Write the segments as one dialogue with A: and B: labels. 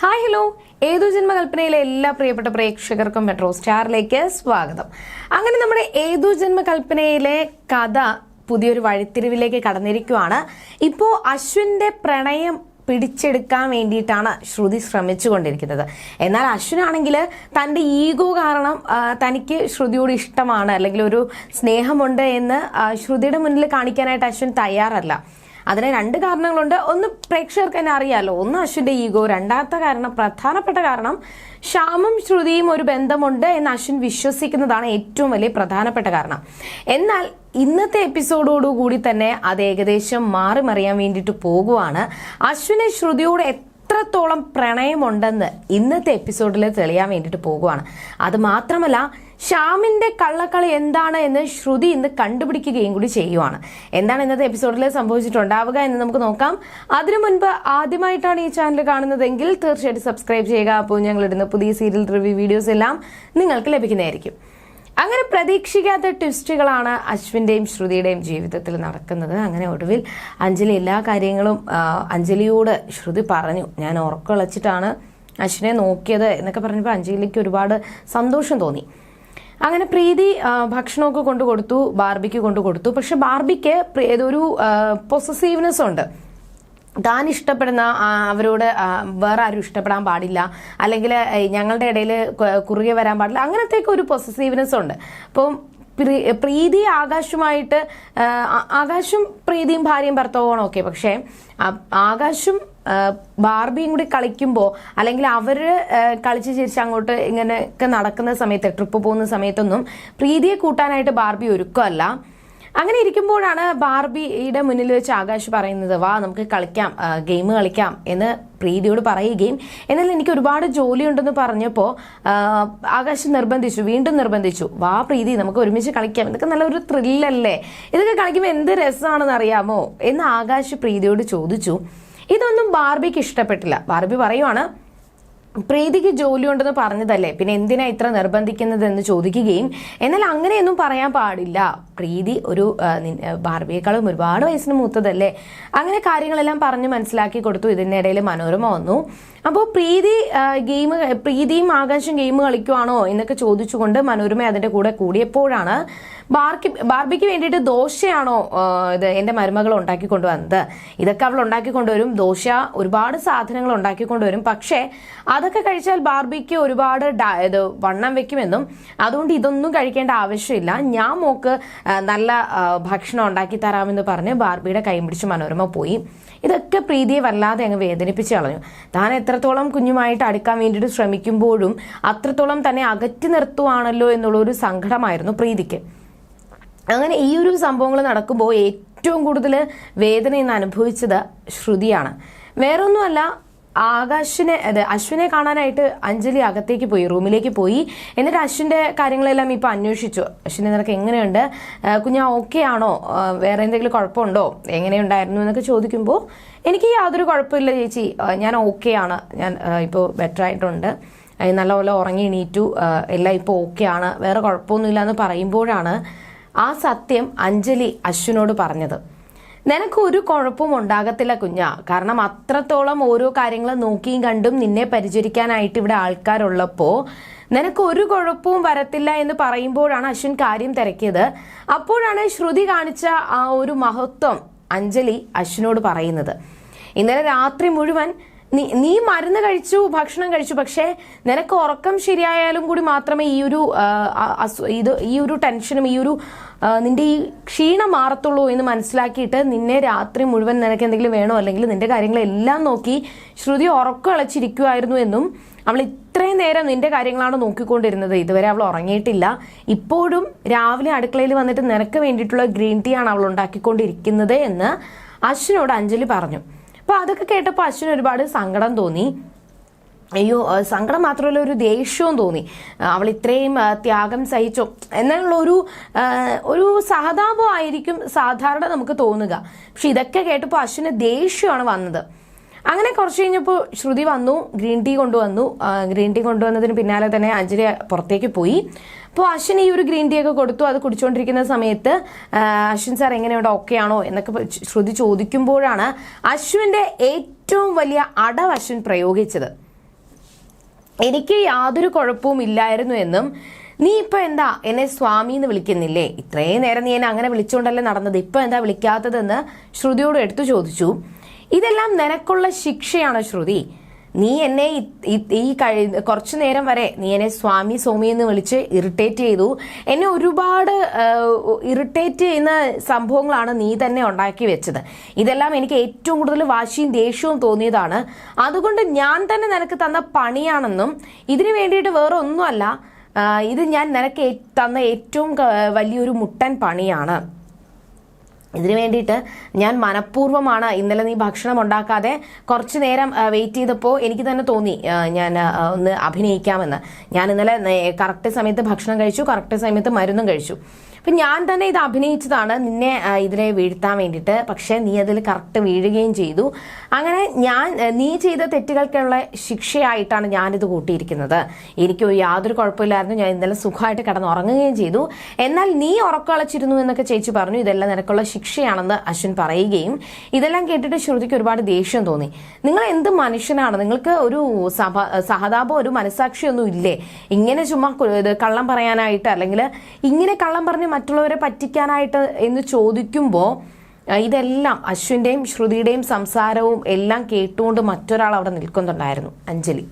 A: Hi hello. ഏതു ജന്മകൽപ്പനയിലെ എല്ലാ പ്രിയപ്പെട്ട പ്രേക്ഷകർക്കും മെട്രോ സ്റ്റാറിലേക്ക് സ്വാഗതം. അങ്ങനെ നമ്മുടെ ഏതു ജന്മകൽപ്പനയിലെ കഥ പുതിയൊരു വഴിത്തിരിവിലേക്ക് കടന്നിരിക്കുവാണ്. ഇപ്പോൾ അശ്വിന്റെ പ്രണയം പിടിച്ചെടുക്കാൻ വേണ്ടിയിട്ടാണ് ശ്രുതി ശ്രമിച്ചുകൊണ്ടിരിക്കുന്നത്. എന്നാൽ അശ്വിനാണെങ്കിൽ തന്റെ ഈഗോ കാരണം തനിക്ക് ശ്രുതിയോട് ഇഷ്ടമാണ് അല്ലെങ്കിൽ ഒരു സ്നേഹമുണ്ട് എന്ന് ശ്രുതിയുടെ മുന്നിൽ കാണിക്കാനായിട്ട് അശ്വിൻ തയ്യാറല്ല. അതിന് രണ്ട് കാരണങ്ങളുണ്ട്. ഒന്ന് പ്രേക്ഷകർക്ക് തന്നെ അറിയാലോ. ഒന്ന് അശ്വിന്റെ ഈഗോ രണ്ടാമത്തെ കാരണം പ്രധാനപ്പെട്ട കാരണം ശ്യാമും ശ്രുതിയും ഒരു ബന്ധമുണ്ട് എന്ന് അശ്വിൻ വിശ്വസിക്കുന്നതാണ് ഏറ്റവും വലിയ പ്രധാനപ്പെട്ട കാരണം. എന്നാൽ ഇന്നത്തെ എപ്പിസോഡോടുകൂടി തന്നെ അത് ഏകദേശം മാറി മറിയാൻ വേണ്ടിയിട്ട് പോകുവാണ്. അശ്വിനെ ശ്രുതിയോട് എത്രത്തോളം പ്രണയമുണ്ടെന്ന് ഇന്നത്തെ എപ്പിസോഡിൽ തെളിയാൻ വേണ്ടിയിട്ട് പോകുവാണ്. അത് മാത്രമല്ല ശ്യാമിന്റെ കള്ളക്കളി എന്താണ് എന്ന് ശ്രുതി ഇന്ന് കണ്ടുപിടിക്കുകയും കൂടി ചെയ്യുവാണ്. എന്താണ് ഇന്നത്തെ എപ്പിസോഡിൽ സംഭവിച്ചിട്ടുണ്ടാവുക എന്ന് നമുക്ക് നോക്കാം. അതിനു മുൻപ് ആദ്യമായിട്ടാണ് ഈ ചാനൽ കാണുന്നതെങ്കിൽ തീർച്ചയായിട്ടും സബ്സ്ക്രൈബ് ചെയ്യുക. അപ്പോൾ ഞങ്ങൾ ഇടുന്ന പുതിയ സീരിയൽ റിവ്യൂ വീഡിയോസ് എല്ലാം നിങ്ങൾക്ക് ലഭിക്കുന്നതായിരിക്കും. അങ്ങനെ പ്രതീക്ഷിക്കാത്ത ട്വിസ്റ്റുകളാണ് അശ്വിന്റെയും ശ്രുതിയുടെയും ജീവിതത്തിൽ നടക്കുന്നത്. അങ്ങനെ ഒടുവിൽ അഞ്ജലി എല്ലാ കാര്യങ്ങളും അഞ്ജലിയോട് ശ്രുതി പറഞ്ഞു. ഞാൻ ഉറക്കളച്ചിട്ടാണ് അശ്വിനെ നോക്കിയത് എന്നൊക്കെ പറഞ്ഞപ്പോൾ അഞ്ജലിക്ക് ഒരുപാട് സന്തോഷം തോന്നി. അങ്ങനെ പ്രീതി ഭക്ഷണമൊക്കെ കൊണ്ടു കൊടുത്തു ബാർബിക്ക് കൊണ്ടു കൊടുത്തു. പക്ഷെ ബാർബിക്ക് ഏതൊരു പൊസസീവ്നെസ് ഉണ്ട്. താൻ ഇഷ്ടപ്പെടുന്ന അവരോട് വേറെ ആരും ഇഷ്ടപ്പെടാൻ പാടില്ല. അല്ലെങ്കിൽ ഞങ്ങളുടെ ഇടയിൽ കുറുകെ വരാൻ പാടില്ല. അങ്ങനത്തെയൊക്കെ ഒരു പൊസസീവ്നെസ് ഉണ്ട്. അപ്പം പ്രീതി ആകാശുമായിട്ട് ആകാശും പ്രീതിയും ഭാര്യയും ഭർത്താവുമാണ് ഓക്കെ. പക്ഷേ ആകാശും ബാർബിയും കൂടി കളിക്കുമ്പോൾ അല്ലെങ്കിൽ അവർ കളിച്ച് ചിരിച്ച് അങ്ങോട്ട് ഇങ്ങനെയൊക്കെ നടക്കുന്ന സമയത്ത് ട്രിപ്പ് പോകുന്ന സമയത്തൊന്നും പ്രീതിയെ കൂട്ടാനായിട്ട് ബാർബി ഒരുക്കമല്ല. അങ്ങനെ ഇരിക്കുമ്പോഴാണ് ബാർബിയുടെ മുന്നിൽ വെച്ച് ആകാശ് പറയുന്നത് വാ നമുക്ക് കളിക്കാം ഗെയിം കളിക്കാം എന്ന് പ്രീതിയോട് പറയുകയും എന്നാൽ എനിക്ക് ഒരുപാട് ജോലിയുണ്ടെന്ന് പറഞ്ഞപ്പോൾ ആകാശ് നിർബന്ധിച്ചു വീണ്ടും നിർബന്ധിച്ചു. വാ പ്രീതി നമുക്ക് ഒരുമിച്ച് കളിക്കാം. ഇതൊക്കെ നല്ലൊരു ത്രില്ലല്ലേ? ഇതൊക്കെ കളിക്കുമ്പോൾ എന്ത് രസമാണെന്ന് അറിയാമോ എന്ന് ആകാശ് പ്രീതിയോട് ചോദിച്ചു. ഇതൊന്നും ബാർബിക്ക് ഇഷ്ടപ്പെട്ടില്ല. ബാർബി പറയുവാണ് പ്രീതിക്ക് ജോലിയുണ്ടെന്ന് പറഞ്ഞതല്ലേ? പിന്നെ എന്തിനാ ഇത്ര നിർബന്ധിക്കുന്നത് എന്ന് ചോദിക്കുകയും എന്നാൽ അങ്ങനെയൊന്നും പറയാൻ പാടില്ല. പ്രീതി ഒരു ബാർബിയേക്കാളും ഒരുപാട് വയസ്സിന് മൂത്തതല്ലേ? അങ്ങനെ കാര്യങ്ങളെല്ലാം പറഞ്ഞ് മനസ്സിലാക്കി കൊടുത്തു. ഇതിന്റെ ഇടയിൽ മനോരമ വന്നു. അപ്പോൾ പ്രീതി ഗെയിം പ്രീതിയും ആകാശം ഗെയിം കളിക്കുവാണോ എന്നൊക്കെ ചോദിച്ചുകൊണ്ട് മനോരമ അതിന്റെ കൂടെ കൂടിയപ്പോഴാണ് ബാർക്കി ബാർബിക്ക് വേണ്ടിയിട്ട് ദോശയാണോ ഇത് എന്റെ മരുമകൾ ഉണ്ടാക്കി കൊണ്ടുവന്നത്. ഇതൊക്കെ അവൾ ഉണ്ടാക്കി കൊണ്ടുവരും. ദോശ ഒരുപാട് സാധനങ്ങൾ ഉണ്ടാക്കി കൊണ്ടുവരും. പക്ഷേ അതൊക്കെ കഴിച്ചാൽ ബാർബിക്ക് ഒരുപാട് ഇത് വണ്ണം വെക്കുമെന്നും അതുകൊണ്ട് ഇതൊന്നും കഴിക്കേണ്ട ആവശ്യമില്ല. ഞാൻ മോക്ക് നല്ല ഭക്ഷണം ഉണ്ടാക്കി തരാമെന്ന് പറഞ്ഞ് ബാർബിയുടെ കൈ പിടിച്ച് മനോരമ പോയി. ഇതൊക്കെ പ്രീതിയെ വല്ലാതെ അങ്ങ് വേദനിപ്പിച്ച് കളഞ്ഞു. താൻ എത്രത്തോളം കുഞ്ഞുമായിട്ട് അടുക്കാൻ വേണ്ടിയിട്ട് ശ്രമിക്കുമ്പോഴും അത്രത്തോളം തന്നെ അകറ്റി നിർത്തുവാണല്ലോ എന്നുള്ള ഒരു സങ്കടമായിരുന്നു പ്രീതിക്ക്. അങ്ങനെ ഈ ഒരു സംഭവങ്ങൾ നടക്കുമ്പോൾ ഏറ്റവും കൂടുതൽ വേദന ഇന്ന് അനുഭവിച്ചത് ശ്രുതിയാണ്. വേറൊന്നുമല്ല ആകാശിനെ അത് അശ്വിനെ കാണാനായിട്ട് അഞ്ജലി അകത്തേക്ക് പോയി റൂമിലേക്ക് പോയി. എന്നിട്ട് അശ്വിന്റെ കാര്യങ്ങളെല്ലാം ഇപ്പൊ അന്വേഷിച്ചു. അശ്വിനെ നിനക്ക് എങ്ങനെയുണ്ട്? കുഞ്ഞാ ഓക്കെ ആണോ? വേറെ എന്തെങ്കിലും കുഴപ്പമുണ്ടോ? എങ്ങനെയുണ്ടായിരുന്നു എന്നൊക്കെ ചോദിക്കുമ്പോൾ എനിക്ക് യാതൊരു കുഴപ്പമില്ല ചേച്ചി. ഞാൻ ഓക്കെ ആണ്. ഞാൻ ഇപ്പോൾ ബെറ്റർ ആയിട്ടുണ്ട്. നല്ലപോലെ ഉറങ്ങി എണീറ്റു. എല്ലാം ഇപ്പോൾ ഓക്കെ ആണ്. വേറെ കുഴപ്പമൊന്നുമില്ല എന്ന് പറയുമ്പോഴാണ് ആ സത്യം അഞ്ജലി അശ്വിനോട് പറഞ്ഞത്. നിനക്ക് ഒരു കുഴപ്പവും ഉണ്ടാകത്തില്ല കുഞ്ഞ. കാരണം അത്രത്തോളം ഓരോ കാര്യങ്ങൾ നോക്കിയും കണ്ടും നിന്നെ പരിചരിക്കാനായിട്ട് ഇവിടെ ആൾക്കാരുള്ളപ്പോൾ നിനക്ക് ഒരു കുഴപ്പവും വരത്തില്ല എന്ന് പറയുമ്പോഴാണ് അശ്വിൻ കാര്യം തിരക്കിയത്. അപ്പോഴാണ് ശ്രുതി കാണിച്ച ആ ഒരു മഹത്വം അഞ്ജലി അശ്വിനോട് പറയുന്നത്. ഇന്നലെ രാത്രി മുഴുവൻ നീ നീ മരുന്ന് കഴിച്ചു ഭക്ഷണം കഴിച്ചു പക്ഷേ നിനക്ക് ഉറക്കം ശരിയായാലും കൂടി മാത്രമേ ഈ ഒരു ഇത് ഈ ഒരു ടെൻഷനും ഈ ഒരു നിന്റെ ഈ ക്ഷീണം മാറത്തുള്ളൂ എന്ന് മനസ്സിലാക്കിയിട്ട് നിന്നെ രാത്രി മുഴുവൻ നിനക്ക് എന്തെങ്കിലും വേണോ അല്ലെങ്കിൽ നിന്റെ കാര്യങ്ങളെല്ലാം നോക്കി ശ്രുതി ഉറക്കം ഇളച്ചിരിക്കുമായിരുന്നു എന്നും അവൾ ഇത്രയും നേരം നിന്റെ കാര്യങ്ങളാണ് നോക്കിക്കൊണ്ടിരുന്നത്. ഇതുവരെ അവൾ ഉറങ്ങിയിട്ടില്ല. ഇപ്പോഴും രാവിലെ അടുക്കളയിൽ വന്നിട്ട് നിനക്ക് വേണ്ടിയിട്ടുള്ള ഗ്രീൻ ടീ ആണ് അവൾ ഉണ്ടാക്കിക്കൊണ്ടിരിക്കുന്നത് എന്ന് അശ്വിനോട് അഞ്ജലി പറഞ്ഞു. അപ്പൊ അതൊക്കെ കേട്ടപ്പോൾ അശ്വിന് ഒരുപാട് സങ്കടം തോന്നി. അയ്യോ സങ്കടം മാത്രമല്ല ഒരു ദേഷ്യവും തോന്നി. അവൾ ഇത്രയും ത്യാഗം സഹിച്ചോ? എന്നുള്ള ഒരു ഒരു സഹതാപമായിരിക്കും സാധാരണ നമുക്ക് തോന്നുക. പക്ഷെ ഇതൊക്കെ കേട്ടപ്പോൾ അശ്വിന് ദേഷ്യമാണ് വന്നത്. അങ്ങനെ കുറച്ച് കഴിഞ്ഞപ്പോൾ ശ്രുതി വന്നു ഗ്രീൻ ടീ കൊണ്ടുവന്നു. ഗ്രീൻ ടീ കൊണ്ടുവന്നതിന് പിന്നാലെ തന്നെ അഞ്ജലി പുറത്തേക്ക് പോയി. അപ്പോൾ അശ്വിൻ ഈ ഒരു ഗ്രീൻ ടീ ഒക്കെ കൊടുത്തു. അത് കുടിച്ചുകൊണ്ടിരിക്കുന്ന സമയത്ത് അശ്വിൻ സാർ എങ്ങനെയുണ്ട്? ഓക്കെ ആണോ എന്നൊക്കെ ശ്രുതി ചോദിക്കുമ്പോഴാണ് അശ്വിന്റെ ഏറ്റവും വലിയ അടവ് അശ്വിൻ പ്രയോഗിച്ചത്. എനിക്ക് യാതൊരു കുഴപ്പവും ഇല്ലായിരുന്നു എന്നും നീ ഇപ്പൊ എന്താ? എന്നെ സ്വാമി എന്ന് വിളിക്കുന്നില്ലേ? ഇത്രയും നേരം നീ എന്നെ അങ്ങനെ വിളിച്ചുകൊണ്ടല്ലേ നടന്നത്? ഇപ്പൊ എന്താ വിളിക്കാത്തതെന്ന് ശ്രുതിയോട് എടുത്തു ചോദിച്ചു. ഇതെല്ലാം നിനക്കുള്ള ശിക്ഷയാണ് ശ്രുതി? നീ എന്നെ ഈ കഴി കുറച്ചു നേരം വരെ നീ എന്നെ സ്വാമി സോമി എന്ന് വിളിച്ച് ഇറിറ്റേറ്റ് ചെയ്തു. എന്നെ ഒരുപാട് ഇറിറ്റേറ്റ് ചെയ്യുന്ന സംഭവങ്ങളാണ് നീ തന്നെ ഉണ്ടാക്കി വെച്ചത്. ഇതെല്ലാം എനിക്ക് ഏറ്റവും കൂടുതൽ വാശിയും ദേഷ്യവും തോന്നിയതാണ്. അതുകൊണ്ട് ഞാൻ തന്നെ നിനക്ക് തന്ന പണിയാണെന്നും ഇതിനു വേണ്ടിയിട്ട് വേറെ ഒന്നുമല്ല ഇത് ഞാൻ നിനക്ക് തന്ന ഏറ്റവും വലിയൊരു മുട്ടൻ പണിയാണ്. ഇതിനു വേണ്ടിയിട്ട് ഞാൻ മനഃപൂർവമാണ് ഇന്നലെ നീ ഭക്ഷണം ഉണ്ടാക്കാതെ കുറച്ച് നേരം വെയിറ്റ് ചെയ്തപ്പോൾ എനിക്ക് തന്നെ തോന്നി ഞാൻ ഒന്ന് അഭിനയിക്കാമെന്ന്. ഞാൻ ഇന്നലെ കറക്റ്റ് സമയത്ത് ഭക്ഷണം കഴിച്ചു കറക്റ്റ് സമയത്ത് മരുന്നും കഴിച്ചു. അപ്പം ഞാൻ തന്നെ ഇത് അഭിനയിച്ചതാണ്. നിന്നെ ഇതിനെ വീഴ്ത്താൻ വേണ്ടിയിട്ട്. പക്ഷേ നീ അതിൽ കറക്റ്റ് വീഴുകയും ചെയ്തു. അങ്ങനെ ഞാൻ നീ ചെയ്ത തെറ്റുകൾക്കുള്ള ശിക്ഷയായിട്ടാണ് ഞാനിത് കൂട്ടിയിരിക്കുന്നത്. എനിക്ക് യാതൊരു കുഴപ്പമില്ലായിരുന്നു. ഞാൻ ഇന്നലെ സുഖമായിട്ട് കിടന്ന് ഉറങ്ങുകയും ചെയ്തു. എന്നാൽ നീ ഉറക്കളച്ചിരുന്നു എന്നൊക്കെ ചേച്ചി പറഞ്ഞു. ഇതെല്ലാം നിനക്കുള്ള ശിക്ഷയാണെന്ന് അശ്വിൻ പറയുകയും ഇതെല്ലാം കേട്ടിട്ട് ശ്രുതിക്ക് ഒരുപാട് ദേഷ്യം തോന്നി. നിങ്ങൾ എന്ത് മനുഷ്യനാണ്? നിങ്ങൾക്ക് ഒരു സഭ സഹതാപം ഒരു മനസാക്ഷിയൊന്നും ഇല്ലേ? ഇങ്ങനെ ചുമ്മാ കള്ളം പറയാനായിട്ട് അല്ലെങ്കിൽ ഇങ്ങനെ കള്ളം പറഞ്ഞ് മറ്റുള്ളവരെ പറ്റിക്കാനായിട്ട് എന്ന് ചോദിക്കുമ്പോൾ ഇതെല്ലാം അശ്വിന്റെയും ശ്രുതിയുടെയും സംസാരവും എല്ലാം കേട്ടുകൊണ്ട് മറ്റൊരാൾ അവിടെ നിൽക്കുന്നുണ്ടായിരുന്നു അഞ്ജലി.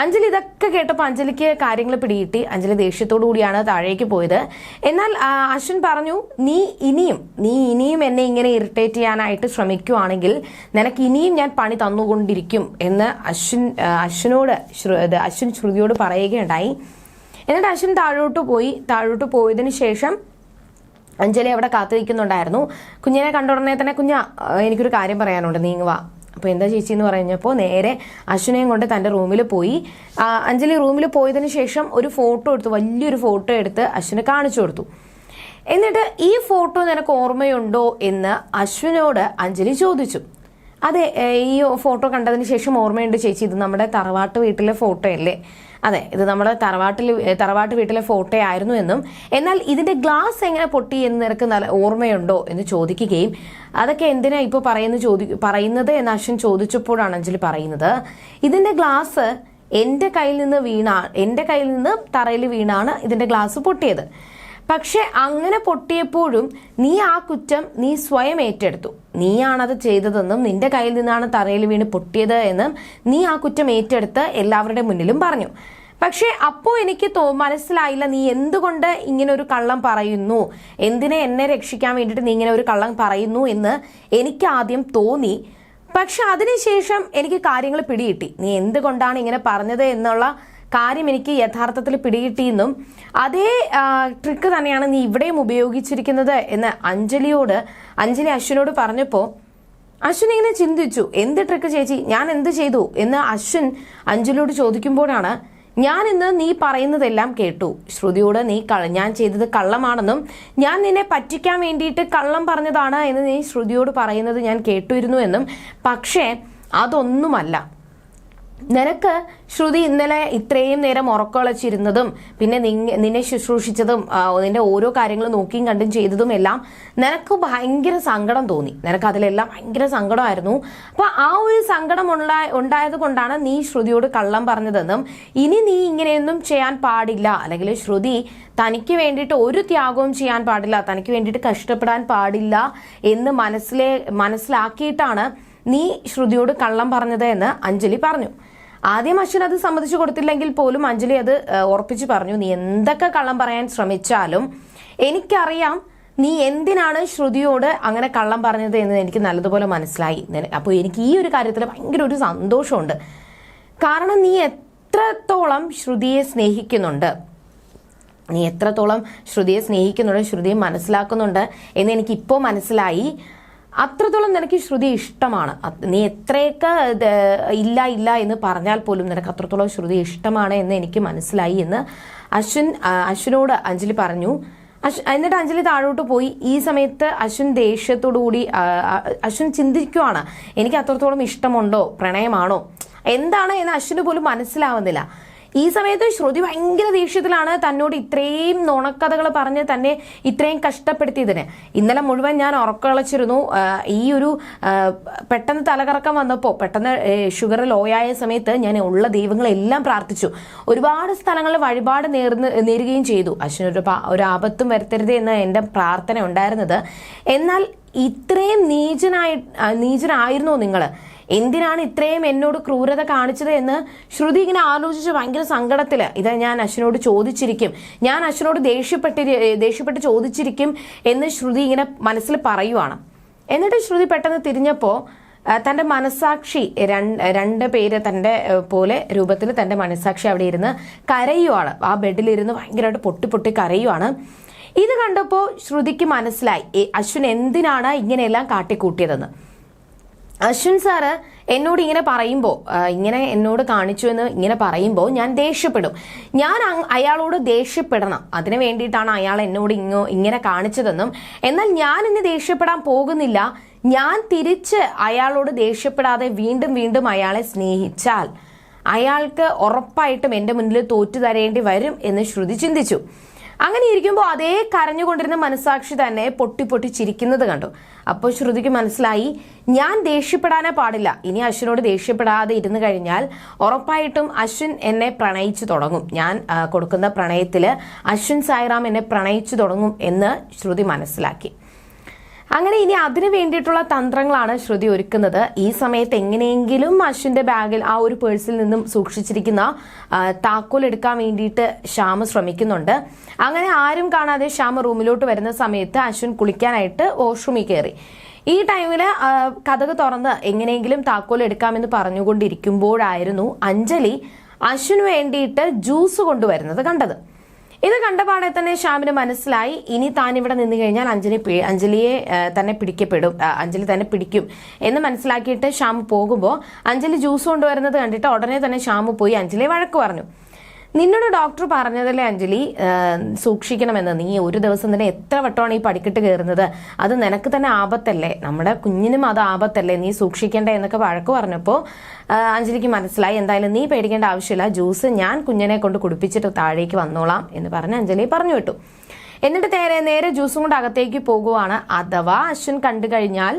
A: അഞ്ജലി ഇതൊക്കെ കേട്ടപ്പോൾ അഞ്ജലിക്ക് കാര്യങ്ങൾ പിടികിട്ടി. അഞ്ജലി ദേഷ്യത്തോടു കൂടിയാണ് താഴേക്ക് പോയത്. എന്നാൽ അശ്വിൻ പറഞ്ഞു നീ ഇനിയും നീ ഇനിയും എന്നെ ഇങ്ങനെ ഇറിറ്റേറ്റ് ചെയ്യാനായിട്ട് ശ്രമിക്കുവാണെങ്കിൽ നിനക്ക് ഇനിയും ഞാൻ പണി തന്നുകൊണ്ടിരിക്കും എന്ന് അശ്വിൻ അശ്വിനോട് അശ്വിൻ ശ്രുതിയോട് പറയുകയുണ്ടായി. എന്നിട്ട് അശ്വിൻ താഴോട്ട് പോയി. താഴോട്ട് പോയതിനു ശേഷം അഞ്ജലി അവിടെ കാത്തിരിക്കുന്നുണ്ടായിരുന്നു. കുഞ്ഞിനെ കണ്ട ഉടനെ തന്നെ കുഞ്ഞ എനിക്കൊരു കാര്യം പറയാനുണ്ട്. നീങ്ങുക അപ്പോൾ എന്താ ചേച്ചി എന്ന് പറഞ്ഞപ്പോൾ നേരെ അശ്വിനെയും കൊണ്ട് തന്റെ റൂമിൽ പോയി. അഞ്ജലി റൂമിൽ പോയതിന് ശേഷം ഒരു ഫോട്ടോ എടുത്തു. വലിയൊരു ഫോട്ടോ എടുത്ത് അശ്വിനെ കാണിച്ചു കൊടുത്തു. എന്നിട്ട് ഈ ഫോട്ടോ നിനക്ക് ഓർമ്മയുണ്ടോ എന്ന് അശ്വിനോട് അഞ്ജലി ചോദിച്ചു. അതെ ഈ ഫോട്ടോ കണ്ടതിന് ശേഷം ഓർമ്മയുണ്ട് ചേച്ചി. ഇത് നമ്മുടെ തറവാട്ട് വീട്ടിലെ ഫോട്ടോ അല്ലേ? അതെ ഇത് നമ്മുടെ തറവാട്ടിൽ തറവാട്ട് വീട്ടിലെ ഫോട്ടോ ആയിരുന്നു എന്നും. എന്നാൽ ഇതിന്റെ ഗ്ലാസ് എങ്ങനെ പൊട്ടി എന്ന് നിനക്ക് നല്ല ഓർമ്മയുണ്ടോ എന്ന് ചോദിക്കുകയും അതൊക്കെ എന്തിനാ ഇപ്പോൾ പറയുന്ന ചോദി പറയുന്നത് എന്ന് അശ്വൻ ചോദിച്ചപ്പോഴാണ് അഞ്ജലി പറയുന്നത്. ഇതിന്റെ ഗ്ലാസ് എന്റെ കയ്യിൽ നിന്ന് വീണ എന്റെ കയ്യിൽ നിന്ന് തറയിൽ വീണാണ് ഇതിന്റെ ഗ്ലാസ് പൊട്ടിയത്. പക്ഷെ അങ്ങനെ പൊട്ടിയപ്പോഴും നീ ആ കുറ്റം നീ സ്വയം ഏറ്റെടുത്തു. നീയാണത് ചെയ്തതെന്നും നിന്റെ കയ്യിൽ നിന്നാണ് തറയിൽ വീണ് പൊട്ടിയത് എന്നും നീ ആ കുറ്റം ഏറ്റെടുത്ത് എല്ലാവരുടെ മുന്നിലും പറഞ്ഞു. പക്ഷേ അപ്പോൾ എനിക്ക് തോ മനസ്സിലായില്ല നീ എന്തുകൊണ്ട് ഇങ്ങനെ ഒരു കള്ളം പറയുന്നു? എന്തിനെ എന്നെ രക്ഷിക്കാൻ വേണ്ടിയിട്ട് നീ ഇങ്ങനെ ഒരു കള്ളം പറയുന്നു എന്ന് എനിക്ക് ആദ്യം തോന്നി. പക്ഷെ അതിനുശേഷം എനിക്ക് കാര്യങ്ങൾ പിടികിട്ടി. നീ എന്തുകൊണ്ടാണ് ഇങ്ങനെ പറഞ്ഞത് എന്നുള്ള കാര്യം എനിക്ക് യഥാർത്ഥത്തിൽ പിടികിട്ടിയെന്നും അതേ ട്രിക്ക് തന്നെയാണ് നീ ഇവിടെയും ഉപയോഗിച്ചിരിക്കുന്നത് എന്ന് അഞ്ജലിയോട് അഞ്ജലി അശ്വിനോട് പറഞ്ഞപ്പോൾ അശ്വിൻ ഇങ്ങനെ ചിന്തിച്ചു എന്ത് ട്രിക്ക് ചേച്ചി? ഞാൻ എന്ത് ചെയ്തു? എന്ന് അശ്വിൻ അഞ്ജലിയോട് ചോദിക്കുമ്പോഴാണ് ഞാൻ ഇന്ന് നീ പറയുന്നതെല്ലാം കേട്ടു. ശ്രുതിയോട് നീ ഞാൻ ചെയ്തത് കള്ളമാണെന്നും ഞാൻ നിന്നെ പറ്റിക്കാൻ വേണ്ടിയിട്ട് കള്ളം പറഞ്ഞതാണ് എന്ന് നീ ശ്രുതിയോട് പറയുന്നത് ഞാൻ കേട്ടിരുന്നു എന്നും. പക്ഷേ അതൊന്നുമല്ല. നിനക്ക് ശ്രുതി ഇന്നലെ ഇത്രയും നേരം ഉറക്കളച്ചിരുന്നതും പിന്നെ നിന്നെ ശുശ്രൂഷിച്ചതും നിന്റെ ഓരോ കാര്യങ്ങൾ നോക്കിയും കണ്ടും ചെയ്തതും എല്ലാം നിനക്ക് ഭയങ്കര സങ്കടം തോന്നി. നിനക്ക് അതിലെല്ലാം ഭയങ്കര സങ്കടമായിരുന്നു. അപ്പൊ ആ ഒരു സങ്കടം ഉണ്ടായ ഉണ്ടായത് കൊണ്ടാണ് നീ ശ്രുതിയോട് കള്ളം പറഞ്ഞതെന്നും ഇനി നീ ഇങ്ങനെയൊന്നും ചെയ്യാൻ പാടില്ല. അല്ലെങ്കിൽ ശ്രുതി തനിക്ക് വേണ്ടിയിട്ട് ഒരു ത്യാഗവും ചെയ്യാൻ പാടില്ല തനിക്ക് വേണ്ടിയിട്ട് കഷ്ടപ്പെടാൻ പാടില്ല എന്ന് മനസ്സിലെ മനസ്സിലാക്കിയിട്ടാണ് നീ ശ്രുതിയോട് കള്ളം പറഞ്ഞത് എന്ന് അഞ്ജലി പറഞ്ഞു. ആദ്യം അശ്വിൻ അത് സമ്മതിച്ചു കൊടുത്തില്ലെങ്കിൽ പോലും അഞ്ജലി അത് ഉറപ്പിച്ചു പറഞ്ഞു. നീ എന്തൊക്കെ കള്ളം പറയാൻ ശ്രമിച്ചാലും എനിക്കറിയാം നീ എന്തിനാണ് ശ്രുതിയോട് അങ്ങനെ കള്ളം പറഞ്ഞത് എന്ന് എനിക്ക് നല്ലതുപോലെ മനസ്സിലായി. അപ്പോൾ എനിക്ക് ഈ ഒരു കാര്യത്തിൽ ഭയങ്കര ഒരു സന്തോഷമുണ്ട്. കാരണം നീ എത്രത്തോളം ശ്രുതിയെ സ്നേഹിക്കുന്നുണ്ട് നീ എത്രത്തോളം ശ്രുതിയെ സ്നേഹിക്കുന്നുണ്ട് ശ്രുതിയെ മനസ്സിലാക്കുന്നുണ്ട് എന്ന് എനിക്കിപ്പോൾ മനസ്സിലായി. അത്രത്തോളം നിനക്ക് ശ്രുതി ഇഷ്ടമാണ്. നീ എത്രയൊക്കെ ഇല്ല ഇല്ല എന്ന് പറഞ്ഞാൽ പോലും നിനക്ക് അത്രത്തോളം ശ്രുതി ഇഷ്ടമാണ് എന്ന് എനിക്ക് മനസ്സിലായി എന്ന് അശ്വിൻ അശ്വിനോട് അഞ്ജലി പറഞ്ഞു. എന്നിട്ട് അഞ്ജലി താഴോട്ട് പോയി. ഈ സമയത്ത് അശ്വിൻ ദേഷ്യത്തോടു കൂടി അശ്വിൻ ചിന്തിക്കുവാണ്. എനിക്ക് അത്രത്തോളം ഇഷ്ടമുണ്ടോ? പ്രണയമാണോ? എന്താണ് എന്ന് അശ്വിന് പോലും മനസ്സിലാവുന്നില്ല. ഈ സമയത്ത് ശ്രുതി ഭയങ്കര ദേഷ്യത്തിലാണ് തന്നോട് ഇത്രയും നുണക്കഥകൾ പറഞ്ഞ് തന്നെ ഇത്രയും കഷ്ടപ്പെടുത്തിയതിന്. ഇന്നലെ മുഴുവൻ ഞാൻ ഉറക്കളച്ചിരുന്നു ഈ ഒരു പെട്ടെന്ന് തലകറക്കം വന്നപ്പോൾ പെട്ടെന്ന് ഷുഗർ ലോ ആയ സമയത്ത് ഞാൻ ഉള്ള ദൈവങ്ങളെല്ലാം പ്രാർത്ഥിച്ചു. ഒരുപാട് സ്ഥലങ്ങളിൽ വഴിപാട് നേർന്ന് നേരുകയും ചെയ്തു. അശ്വിനൊരു ഒരു ആപത്തും വരുത്തരുത് എന്ന് എന്റെ പ്രാർത്ഥന ഉണ്ടായിരുന്നത്. എന്നാൽ ഇത്രയും നീചനായി നീചനായിരുന്നോ നിങ്ങൾ എന്തിനാണ് ഇത്രയും എന്നോട് ക്രൂരത കാണിച്ചത് എന്ന് ശ്രുതി ഇങ്ങനെ ആലോചിച്ച് ഭയങ്കര സങ്കടത്തിൽ. ഇത് ഞാൻ അശ്വിനോട് ചോദിച്ചിരിക്കും. ഞാൻ അശ്വിനോട് ദേഷ്യപ്പെട്ടി ദേഷ്യപ്പെട്ട് ചോദിച്ചിരിക്കും എന്ന് ശ്രുതി ഇങ്ങനെ മനസ്സിൽ പറയുവാണ്. എന്നിട്ട് ശ്രുതി പെട്ടെന്ന് തിരിഞ്ഞപ്പോൾ തന്റെ മനസാക്ഷി രണ്ട് രണ്ട് പേര് തന്റെ പോലെ രൂപത്തിൽ തന്റെ മനസാക്ഷി അവിടെ ഇരുന്ന് കരയുവാണ്. ആ ബെഡിലിരുന്ന് ഭയങ്കരമായിട്ട് പൊട്ടി പൊട്ടി കരയുവാണ്. ഇത് കണ്ടപ്പോൾ ശ്രുതിക്ക് മനസ്സിലായി അശ്വിൻ എന്തിനാണ് ഇങ്ങനെയെല്ലാം കാട്ടിക്കൂട്ടിയതെന്ന്? അശ്വിൻ സാറ് എന്നോട് ഇങ്ങനെ പറയുമ്പോൾ ഇങ്ങനെ എന്നോട് കാണിച്ചു എന്ന് ഇങ്ങനെ പറയുമ്പോൾ ഞാൻ ദേഷ്യപ്പെടും. ഞാൻ അയാളോട് ദേഷ്യപ്പെടണം. അതിന് വേണ്ടിയിട്ടാണ് അയാൾ എന്നോട് ഇങ്ങോ ഇങ്ങനെ കാണിച്ചതെന്നും. എന്നാൽ ഞാൻ ഇന്ന് ദേഷ്യപ്പെടാൻ പോകുന്നില്ല. ഞാൻ തിരിച്ച് അയാളോട് ദേഷ്യപ്പെടാതെ വീണ്ടും വീണ്ടും അയാളെ സ്നേഹിച്ചാൽ അയാൾക്ക് ഉറപ്പായിട്ടും എന്റെ മുന്നിൽ തോറ്റു തരേണ്ടി വരും എന്ന് ശ്രുതി ചിന്തിച്ചു. അങ്ങനെ ഇരിക്കുമ്പോൾ അതേ കരഞ്ഞുകൊണ്ടിരുന്ന മനസാക്ഷി തന്നെ പൊട്ടി പൊട്ടി ചിരിക്കുന്നത് കണ്ടു. അപ്പോൾ ശ്രുതിക്ക് മനസ്സിലായി ഞാൻ ദേഷ്യപ്പെടാനേ പാടില്ല. ഇനി അശ്വിനോട് ദേഷ്യപ്പെടാതെ ഇരുന്ന് കഴിഞ്ഞാൽ ഉറപ്പായിട്ടും അശ്വിൻ എന്നെ പ്രണയിച്ചു തുടങ്ങും. ഞാൻ കൊടുക്കുന്ന പ്രണയത്തിൽ അശ്വിൻ സായിറാം എന്നെ പ്രണയിച്ചു തുടങ്ങും എന്ന് ശ്രുതി മനസ്സിലാക്കി. അങ്ങനെ ഇനി അതിനു വേണ്ടിയിട്ടുള്ള തന്ത്രങ്ങളാണ് ശ്രുതി ഒരുക്കുന്നത്. ഈ സമയത്ത് എങ്ങനെയെങ്കിലും അശ്വിന്റെ ബാഗിൽ ആ ഒരു പേഴ്സിൽ നിന്നും സൂക്ഷിച്ചിരിക്കുന്ന താക്കോൽ എടുക്കാൻ വേണ്ടിയിട്ട് ശ്യാമ ശ്രമിക്കുന്നുണ്ട്. അങ്ങനെ ആരും കാണാതെ ശ്യാമ റൂമിലോട്ട് വരുന്ന സമയത്ത് അശ്വിൻ കുളിക്കാനായിട്ട് വാഷ്റൂമിൽ കയറി. ഈ ടൈമിൽ കഥക് തുറന്ന് എങ്ങനെയെങ്കിലും താക്കോൽ എടുക്കാമെന്ന് പറഞ്ഞുകൊണ്ടിരിക്കുമ്പോഴായിരുന്നു അഞ്ജലി അശ്വിന് വേണ്ടിയിട്ട് ജ്യൂസ് കൊണ്ടുവരുന്നത് കണ്ടത്. ഇത് കണ്ടപാടെ തന്നെ ശ്യാമിന് മനസ്സിലായി. ഇനി താൻ ഇവിടെ നിന്ന് കഴിഞ്ഞാൽ അഞ്ജലി അഞ്ജലിയെ തന്നെ പിടിക്കപ്പെടും. അഞ്ജലി തന്നെ പിടിക്കും എന്ന് മനസ്സിലാക്കിയിട്ട് ശ്യാം പോകുമ്പോൾ അഞ്ജലി ജ്യൂസ് കൊണ്ടുവരുന്നത് കണ്ടിട്ട് ഉടനെ തന്നെ ശ്യാം പോയി അഞ്ജലിയെ വഴക്ക് പറഞ്ഞു. നിന്നോട് ഡോക്ടർ പറഞ്ഞതല്ലേ അഞ്ജലി? സൂക്ഷിക്കണമെന്ന്. നീ ഒരു ദിവസം തന്നെ എത്ര വട്ടമാണ് ഈ പടിക്കെട്ട് കയറുന്നത്? അത് നിനക്ക് തന്നെ ആപത്തല്ലേ? നമ്മുടെ കുഞ്ഞിനും അത് ആപത്തല്ലേ? നീ സൂക്ഷിക്കേണ്ട എന്നൊക്കെ വഴക്ക് പറഞ്ഞപ്പോൾ അഞ്ജലിക്ക് മനസ്സിലായി. എന്തായാലും നീ പേടിക്കേണ്ട ആവശ്യമില്ല. ജ്യൂസ് ഞാൻ കുഞ്ഞിനെ കൊണ്ട് കുടിപ്പിച്ചിട്ട് താഴേക്ക് വന്നോളാം എന്ന് പറഞ്ഞ് അഞ്ജലി പറഞ്ഞു വിട്ടു. എന്നിട്ട് നേരെ നേരെ ജ്യൂസും കൊണ്ട് അകത്തേക്ക് പോകുവാണ്. അഥവാ അശ്വിൻ കണ്ടു കഴിഞ്ഞാൽ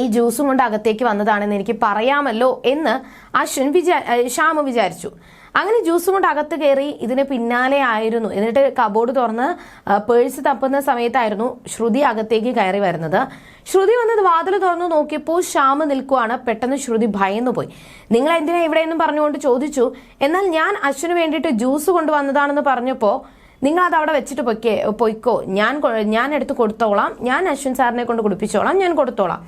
A: ഈ ജ്യൂസും കൊണ്ട് അകത്തേക്ക് വന്നതാണെന്ന് എനിക്ക് പറയാമല്ലോ എന്ന് അശ്വിൻ വിചാ ശ്യാമു വിചാരിച്ചു. അങ്ങനെ ജ്യൂസും കൊണ്ട് അകത്ത് കയറി ഇതിന് പിന്നാലെ ആയിരുന്നു. എന്നിട്ട് കബോർഡ് തുറന്ന് പേഴ്സ് തപ്പുന്ന സമയത്തായിരുന്നു ശ്രുതി അകത്തേക്ക് കയറി വരുന്നത്. ശ്രുതി വന്നത് വാതിൽ തുറന്നു നോക്കിയപ്പോൾ ശ്യാമ് നിൽക്കുവാണ്. പെട്ടെന്ന് ശ്രുതി ഭയന്നു പോയി. നിങ്ങൾ എന്തിനാ ഇവിടെ എന്നും പറഞ്ഞുകൊണ്ട് ചോദിച്ചു? എന്നാൽ ഞാൻ അശ്വിന് വേണ്ടിയിട്ട് ജ്യൂസ് കൊണ്ടുവന്നതാണെന്ന് പറഞ്ഞപ്പോൾ നിങ്ങൾ അത് അവിടെ വെച്ചിട്ട് പൊയ്ക്കേ പൊയ്ക്കോ. ഞാൻ ഞാൻ എടുത്ത് കൊടുത്തോളാം. ഞാൻ അശ്വിൻ സാറിനെ കൊണ്ട് കുടിപ്പിച്ചോളാം. ഞാൻ കൊടുത്തോളാം.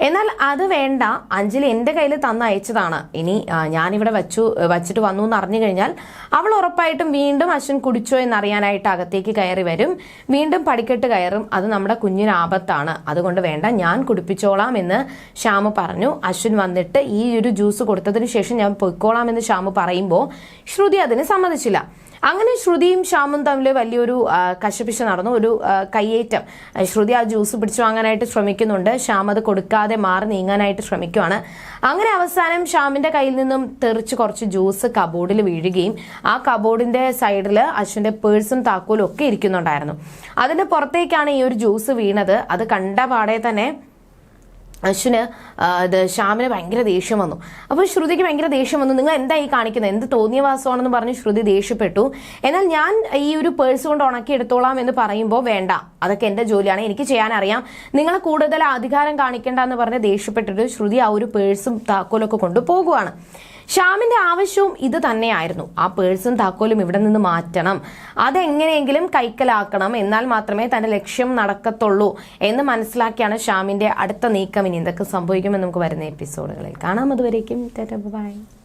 A: എന്നാൽ അത് വേണ്ട. അഞ്ജലി എന്റെ കയ്യിൽ തന്ന അയച്ചതാണ്. ഇനി ഞാനിവിടെ വച്ചു വച്ചിട്ട് വന്നു എന്ന് അറിഞ്ഞു കഴിഞ്ഞാൽ അവൾ ഉറപ്പായിട്ടും വീണ്ടും അശ്വിൻ കുടിച്ചോ എന്നറിയാനായിട്ട് അകത്തേക്ക് കയറി വരും. വീണ്ടും പടിക്കെട്ട് കയറും. അത് നമ്മുടെ കുഞ്ഞിന് ആപത്താണ്. അതുകൊണ്ട് വേണ്ട ഞാൻ കുടിപ്പിച്ചോളാം എന്ന് ശ്യാമ പറഞ്ഞു. അശ്വിൻ വന്നിട്ട് ഈ ഒരു ജ്യൂസ് കൊടുത്തതിന് ശേഷം ഞാൻ പൊയ്ക്കോളാം എന്ന് ശ്യാമ പറയുമ്പോൾ ശ്രുതി അതിന് സമ്മതിച്ചില്ല. അങ്ങനെ ശ്രുതിയും ശ്യാമും തമ്മിൽ വലിയൊരു കശപിശ നടന്നു. ഒരു കയ്യേറ്റം. ശ്രുതി ആ ജ്യൂസ് പിടിച്ചു വാങ്ങാനായിട്ട് ശ്രമിക്കുന്നുണ്ട്. ശ്യാം അത് കൊടുക്കാതെ മാറി നീങ്ങാനായിട്ട് ശ്രമിക്കുവാണ്. അങ്ങനെ അവസാനം ശ്യാമിന്റെ കയ്യിൽ നിന്നും തെറിച്ച് കുറച്ച് ജ്യൂസ് കബോർഡിൽ വീഴുകയും ആ കബോർഡിന്റെ സൈഡിൽ അശ്വിന്റെ പേഴ്സും താക്കോലും ഒക്കെ ഇരിക്കുന്നുണ്ടായിരുന്നു. അതിന്റെ പുറത്തേക്കാണ് ഈ ഒരു ജ്യൂസ് വീണത്. അത് കണ്ട പാടെ തന്നെ അശ്വിന് ഇത് ശ്യാമിന് ഭയങ്കര ദേഷ്യം വന്നു. അപ്പോൾ ശ്രുതിക്ക് ഭയങ്കര ദേഷ്യം വന്നു. നിങ്ങൾ എന്താ ഈ കാണിക്കുന്നത് എന്ത് തോന്നിയ വാസമാണെന്ന് പറഞ്ഞ് ശ്രുതി ദേഷ്യപ്പെട്ടു. എന്നാൽ ഞാൻ ഈ ഒരു പേഴ്സ് കൊണ്ട് ഉണക്കി എടുത്തോളാം എന്ന് പറയുമ്പോൾ വേണ്ട. അതൊക്കെ എന്റെ ജോലിയാണ്. എനിക്ക് ചെയ്യാൻ അറിയാം നിങ്ങൾ കൂടുതൽ അധികാരം കാണിക്കേണ്ട എന്ന് പറഞ്ഞ് ദേഷ്യപ്പെട്ടിട്ട് ശ്രുതി ആ ഒരു പേഴ്സും താക്കോലൊക്കെ കൊണ്ട് ശ്യാമിന്റെ ആവശ്യവും ഇത് തന്നെയായിരുന്നു. ആ പേഴ്സും താക്കോലും ഇവിടെ നിന്ന് മാറ്റണം. അതെങ്ങനെയെങ്കിലും കൈക്കലാക്കണം. എന്നാൽ മാത്രമേ തന്റെ ലക്ഷ്യം നടക്കത്തുള്ളൂ എന്ന് മനസ്സിലാക്കിയാണ് ശ്യാമിന്റെ അടുത്ത നീക്കം. ഇനി എന്തൊക്കെ സംഭവിക്കുമെന്ന് നമുക്ക് വരുന്ന എപ്പിസോഡുകളിൽ കാണാം. അതുവരേക്കും ബൈ.